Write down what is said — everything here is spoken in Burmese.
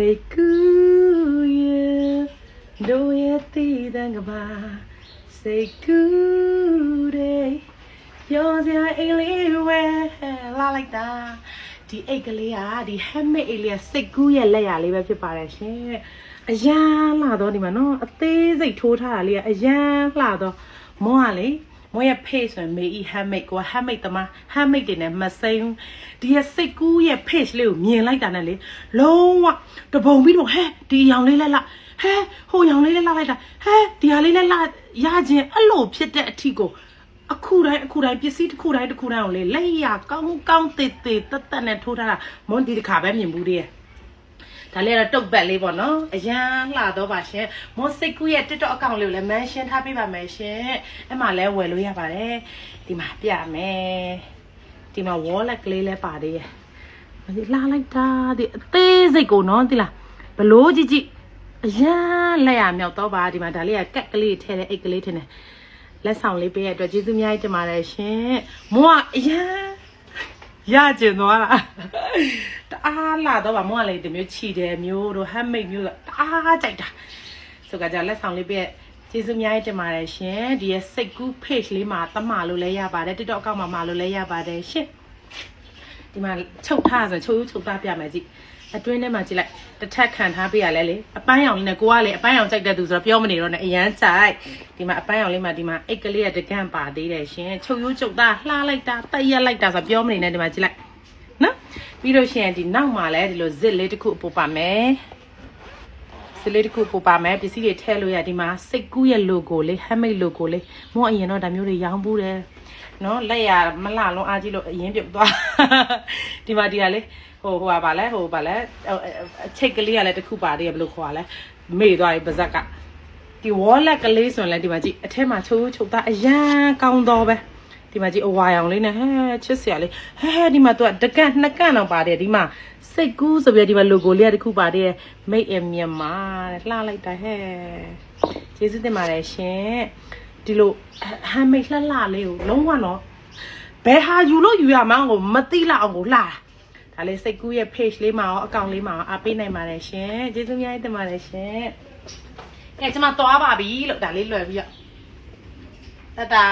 စိတ်ကူးရဲ့တို့ရဲ့တည်တဲ့ကဘာစိတ်ကူးတဲ့ရောစရာအိမ်လေးဝဲလာလိုက်တာဒီအိတ်ကလေးကဒီ handmade အိတ်လေးကစိတ်ကူးရဲ့လက်ရာလေးပဲဖြစ်ပါတယ်ရှင်အရန်လှတော့ဒီမှာနော်အသေးစိတ်ထိုးထားတာလေးကအရန်လှတော့မောကလေ မောရဲ့ page ဆိုရင်မေအီ handmade ကို handmade တမ handmade တွေနဲ့မစိမ်းဒီရဲ့စိတ်ကူးရဲ့ page လေးကိုမြင်လိုက်တာနဲ့လေလုံးဝတပုံပြီးတော့ဟဲဒီရောင်လေးလက်လက်ဟဲဟိုရောင်လေးလက်လက်လိုက်တာဟဲဒီဟာလေးလက်လက်ရခြင်းအဲ့လိုဖြစ်တဲ့အထီကိုအခုတိုင်းအခုတိုင်းပစ္စည်းတစ်ခုတိုင်းတစ်ခုတိုင်းကိုလေလက်ရကောင်းကောင်းတေးတေးတက်တက်နဲ့ထိုးထားတာမွန်ဒီတစ်ခါပဲမြင်ဘူးတည်းရဲ့ ဒါလေးကတော့တုတ်ပတ်လေးပေါ့နော်အရန်လှတော့ပါရှင်မွန်စိတ်ကူးရဲ့ TikTok အကောင့်လေးကိုလည်း mention ထားပေးပါမယ်ရှင်အဲ့မှာလည်းဝယ်လို့ရပါတယ်ဒီမှာပြမယ်ဒီမှာ wallet ကလေးလည်းပါသေးရဲ့ဒီလှလိုက်တာဒီအသေးစိတ်ကိုနော်ဒီလားဘလို့ကြည့်ကြည့်အရန်လက်ရမြောက်တော့ပါဒီမှာဒါလေးကကက်ကလေးထဲတဲ့အိတ်ကလေးထင်တယ်လက်ဆောင်လေးပေးရတဲ့အတွက်ကျေးဇူးအများကြီးတင်ပါတယ်ရှင်။မိုးကအရန် ရကျင်သွားတာ။တအားလာတော့ဗာမိုးကလည်းဒီမျိုးချီတယ်မျိုးတို့ handmade မျိုးဆိုတအားကြိုက်တာ။ဆိုကြကြလက်ဆောင်လေးပေးရကျေးဇူးအများကြီးတင်ပါတယ်ရှင်။ဒီရဲ့စိတ်ကူး page လေးမှာတမလို့လည်းရပါတယ် TikTok အကောင့်မှာမလို့လည်းရပါတယ်ရှင်။ ဒီမှာချုပ်ထားဆိုချုပ်ချုပ်သားပြမယ်ကြည့်။အတွင်းထဲမှာကြည့်လိုက်တစ်ထက်ခံထားပေးရလဲလေအပန်းရောင်လေးနဲ့ကိုကလေအပန်းရောင်ကြိုက်တဲ့သူဆိုတော့ပြောမနေတော့နဲ့အရန်ကြိုက်ဒီမှာအပန်းရောင်လေးမှာဒီမှာအိတ်ကလေးကတကန့်ပါသေးတယ်ရှင်ချုပ်ရိုးချုပ်သားလှလိုက်တာတက်ရက်လိုက်တာဆိုပြောမနေနဲ့ဒီမှာကြည့်လိုက်နော်ပြီးလို့ရှိရင်ဒီနောက်မှာလဲဒီလိုဇစ်လေးတစ်ခုပို့ပါမယ် ဇစ်လေးတစ်ခုပို့ပါမယ်ပစ္စည်းတွေထည့်လို့ရဒီမှာစိတ်ကူးရဲ့ logo လေး handmade logo လေးမောအရင်တော့ဒါမျိုးတွေရောင်းဘူးတယ်နော်လက်ရမလှလုံးအားကြီးလို့အရင်ပြုတ်သွားဒီမှာဒီဟာလေးဟိုဟိုပါလဲဟိုပါလဲအချိတ်ကလေးကလည်းတစ်ခုပါတယ်ဘယ်လိုခေါ်ရလဲမေ့သွားပြီပါဇက်ကဒီ wallet ကလေးဆိုရင်လည်းဒီမှာကြည့်အထက်မှာချိုးချိုးသားအရန်ကောင်းတော့ပဲ ဒီမှာကြည့်အဝါရောင်လေးနဲ့ဟဲချစ်စရာလေးဟဲဒီမှာသူကတကန့်နှစ်ကန့်တော့ပါတယ်ဒီမှာစိတ်ကူးဆိုပြီးဒီမှာ logo လေးကတစ်ခုပါတယ် made in Myanmar တဲ့လှလိုက်တာဟဲ့ကျေးဇူးတင်ပါတယ်ရှင်ဒီလို handmade လှလှလေးကိုလုံးဝတော့ဘယ်ဟာယူလို့ယူရမှန်းကိုမသိလောက်အောင်ကိုလှတာဒါလေးစိတ်ကူးရဲ့ page လေးမှာရောအကောင့်လေးမှာရောအားပေးနိုင်ပါတယ်ရှင်ကျေးဇူးများတင်ပါတယ်ရှင်ကဲကျွန်မသွားပါပြီလို့ဒါလေးလွယ်ပြီးတော့ တတာ